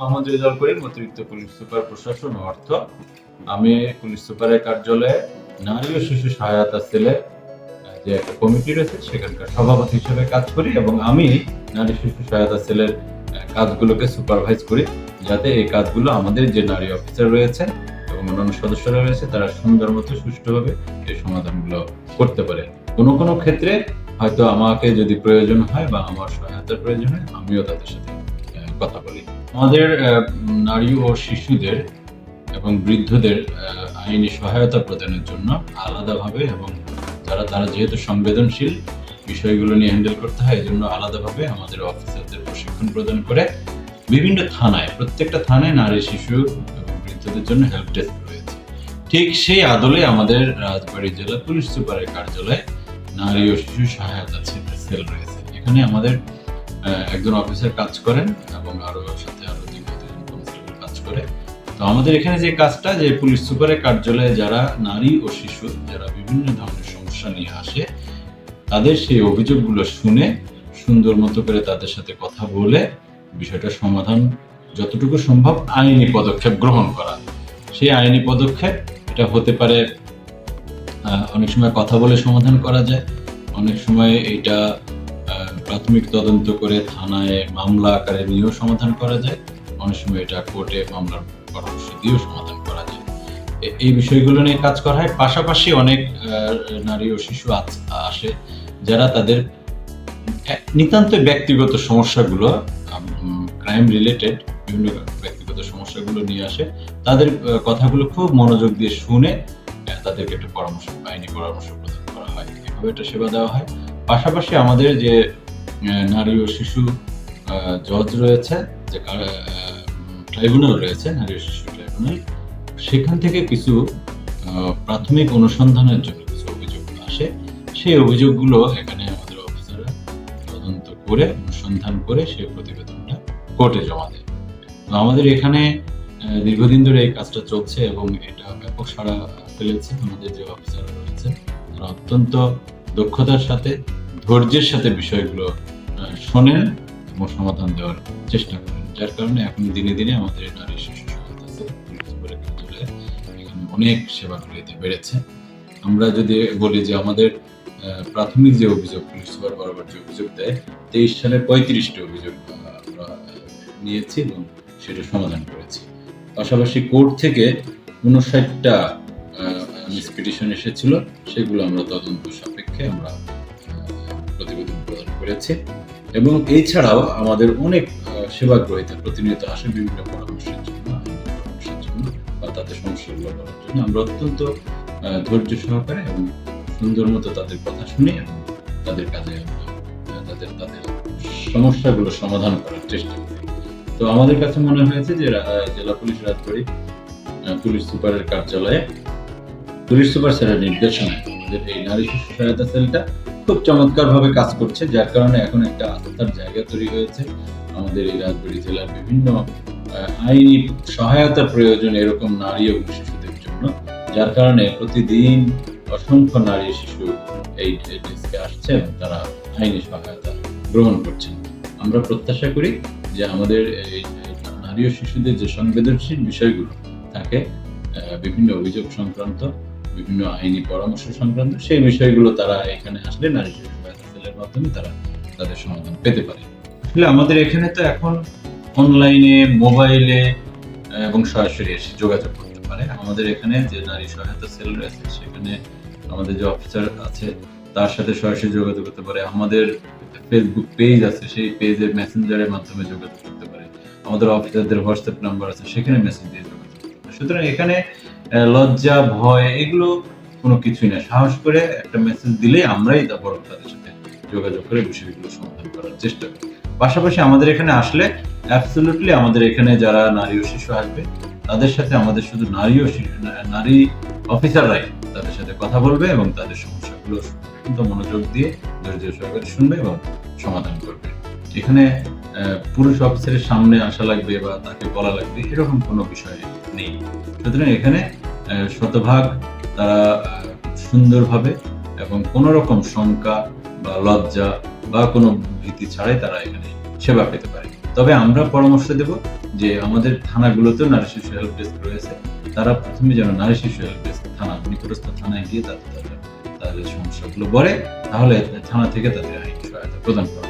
মোহাম্মদ রেজাল করিম, অতিরিক্ত police super প্রশাসন অর্থ। আমি পুলিশ সুপারের কার্যালয়ে নারী ও শিশু সহায়তা সেলে যে একটা কমিটি রয়েছে, সেখানকার সভাপতি হিসেবে কাজ করি এবং আমি নারী শিশু সহায়তা সেলের কাজগুলোকে সুপারভাইজ করি, যাতে এই কাজগুলো আমাদের যে নারী অফিসার রয়েছে এবং অন্যান্য সদস্যরা রয়েছে, তারা সুন্দর মতো, সুষ্ঠুভাবে এই সমাধানগুলো করতে পারে। কোনো কোনো ক্ষেত্রে হয়তো আমাকে যদি প্রয়োজন হয় বা আমার সহায়তার প্রয়োজন হয়, আমিও তাদের সাথে কথা বলি। আমাদের নারী ও শিশুদের এবং বৃদ্ধদের আইনি সহায়তা প্রদানের জন্য আলাদাভাবে এবং যারা, তারা যেহেতু সংবেদনশীল, বিষয়গুলো নিয়ে হ্যান্ডেল করতে হয়, এজন্য আলাদাভাবে আমাদের অফিসারদের প্রশিক্ষণ প্রদান করে বিভিন্ন থানায়, প্রত্যেকটা থানায় নারী, শিশু এবং বৃদ্ধদের জন্য হেল্প ডেস্ক রয়েছে। ঠিক সেই আদলে আমাদের রাজবাড়ী জেলা পুলিশ সুপারের কার্যালয়ে নারী ও শিশু সহায়তা সেল রয়েছে। এখানে আমাদের একজন অফিসার কাজ করেন এবং আরও সাথে আরও দুই দুজন কনস্টেবল কাজ করে। তো আমাদের এখানে যে কাজটা, যে পুলিশ সুপারের কার্যালয়ে যারা নারী ও শিশু, যারা বিভিন্ন ধরনের সমস্যা নিয়ে আসে, তাদের সেই অভিযোগগুলো শুনে, সুন্দর মতো করে তাদের সাথে কথা বলে, বিষয়টা সমাধান যতটুকু সম্ভব আইনি পদক্ষেপ গ্রহণ করা। সেই আইনি পদক্ষেপ, এটা হতে পারে অনেক সময় কথা বলে সমাধান করা যায়, অনেক সময় এটা প্রাথমিক তদন্ত করে থানায় মামলা আকারে নিয়েও সমাধান করা যায়। অনেক সময় এটা কোর্টে মামলার পরামর্শ দিয়েও সমাধান করা যায়। এই বিষয়গুলো নিয়ে কাজ করা হয়। পাশাপাশি অনেক নারী ও শিশু আসে যারা তাদের নিতান্ত ব্যক্তিগত সমস্যাগুলো ক্রাইম রিলেটেড বিভিন্ন ব্যক্তিগত সমস্যাগুলো নিয়ে আসে। তাদের কথাগুলো খুব মনোযোগ দিয়ে শুনে তাদেরকে একটা পরামর্শ আইনি পরামর্শ প্রদান করা হয়। এভাবে একটা সেবা দেওয়া হয়। পাশাপাশি আমাদের যে নারী ও শিশু জজ রয়েছে, যে ট্রাইব্যুনাল রয়েছে, নারী ও শিশু ট্রাইব্যুনাল। সেখান থেকে কিছু প্রাথমিক অনুসন্ধানের জন্য কিছু অভিযোগ আসে। সেই অভিযোগগুলো এখানে আমাদের অফিসাররা তদন্ত করে, অনুসন্ধান করে সেই প্রতিবেদনটা কোর্টে জমা দেয়। আমাদের এখানে দীর্ঘদিন ধরে এই কাজটা চলছে এবং এটা ব্যাপক সাড়া ফেলেছে আমাদের যে অফিসাররা রয়েছে তারা অত্যন্ত দক্ষতার সাথে, ধৈর্যের সাথে বিষয়গুলো শোনেন এবং সমাধান দেওয়ার চেষ্টা করেন, যার কারণে এখন দিনে দিনে আমাদের নারী শিশু এখানে অনেক সেবাগুলো এতে বেড়েছে। আমরা যদি বলি যে আমাদের প্রাথমিক যে অভিযোগ, পুলিশ সুপার বরাবর যে অভিযোগ দেয়, তেইশ সালে পঁয়ত্রিশটি অভিযোগ নিয়েছি এবং সেটা সমাধান করেছি। পাশাপাশি কোর্ট থেকে উনষাটটা মিসপিটিশন এসেছিল, সেগুলো আমরা তদন্ত সাপেক্ষে আমরা প্রতিবেদন প্রদান করেছি। এবং এছাড়াও আমাদের অনেক আহ, সেবাগ্রহীতা প্রতিনিয়ত আসে বিভিন্ন পরামর্শের জন্য পরামর্শের জন্য বা তাদের সমস্যাগুলো বলার জন্য। আমরা অত্যন্ত ধৈর্য সহকারে এবং সুন্দর মতো তাদের কথা শুনে এবং তাদের কাজে তাদের তাদের সমস্যাগুলো সমাধান করার চেষ্টা করি। তো আমাদের কাছে মনে হয়েছে যে জেলা পুলিশ রাজবাড়ী পুলিশ সুপারের কার্যালয়ে পুলিশ সুপার স্যারের নির্দেশনায় আমাদের এই নারী শিশু সহায়তা সেলটা খুব চমৎকার ভাবে কাজ করছে, যার কারণে এখন একটা আস্থার জায়গা তৈরি হয়েছে। আমাদের এই রাজবাড়ী জেলার বিভিন্ন আইনি সহায়তা প্রয়োজন এরকম নারী এবং শিশুদের জন্য, যার কারণে প্রতিদিন অসংখ্য নারী শিশু এই ডেস্কে আসছে এবং তারা আইনি সহায়তা গ্রহণ করছেন। আমরা প্রত্যাশা করি যে আমাদের এই নারী ও শিশুদের যে সংবেদনশীল বিষয়গুলো থাকে বিভিন্ন অভিযোগ সংক্রান্ত বিভিন্ন আইনি পরামর্শ সংক্রান্ত সেই বিষয়গুলো তারা এখানে আসলে নারী শিশু সহায়তা সেলের মাধ্যমে তারা তাদের সমাধান পেতে পারে। আসলে আমাদের এখানে তো এখন অনলাইনে মোবাইলে এবং সরাসরি এসে যোগাযোগ করতে পারে। আমাদের এখানে যে নারী সহায়তা সেল রয়েছে, সেখানে আমাদের যে অফিসার আছে, তার সাথে সরাসরি যোগাযোগ করতে পারে। আমাদের ফেসবুক পেজ আছে, সেই পেজের মেসেঞ্জারের মাধ্যমে যোগাযোগ করতে পারে। আমাদের অফিসারদের হোয়াটসঅ্যাপ নাম্বার আছে, সেখানে মেসেজ দিয়ে যোগাযোগ করতে পারে। সুতরাং এখানে লজ্জা, ভয়, এগুলো কোনো কিছুই না। সাহস করে একটা মেসেজ দিলে আমরাই তারপর তাদের সাথে যোগাযোগ করে বিষয়গুলো সমাধান করার চেষ্টা করি। পাশাপাশি আমাদের এখানে আসলে অ্যাবসলিউটলি আমাদের এখানে যারা নারী ও শিশু আসবে, তাদের সাথে আমাদের শুধু নারী ও শিশু নারী অফিসাররাই তাদের সাথে কথা বলবে এবং তাদের সমস্যাগুলো অত্যন্ত মনোযোগ দিয়ে ধৈর্য সহকারে শুনবে এবং সমাধান করবে। এখানে পুরুষ অফিসারের সামনে আসা লাগবে বা তাকে বলা লাগবে, এরকম কোনো বিষয় নেই সুতরাং এখানে শতভাগ তারা সুন্দরভাবে এবং কোনো রকম শঙ্কা বা লজ্জা বা কোনো ভীতি ছাড়াই তারা এখানে সেবা পেতে পারে তবে আমরা পরামর্শ দেব যে আমাদের থানাগুলোতেও নারী শিশু হেল্প ডেস্ক রয়েছে তারা প্রথমে যেন নারী শিশু হেল্প ডেস্ক থানা, নিকটস্থ থানায় গিয়ে তাদের তাদের সমস্যাগুলো বলে, তাহলে থানা থেকে তাদের আইনি সহায়তা প্রদান করা।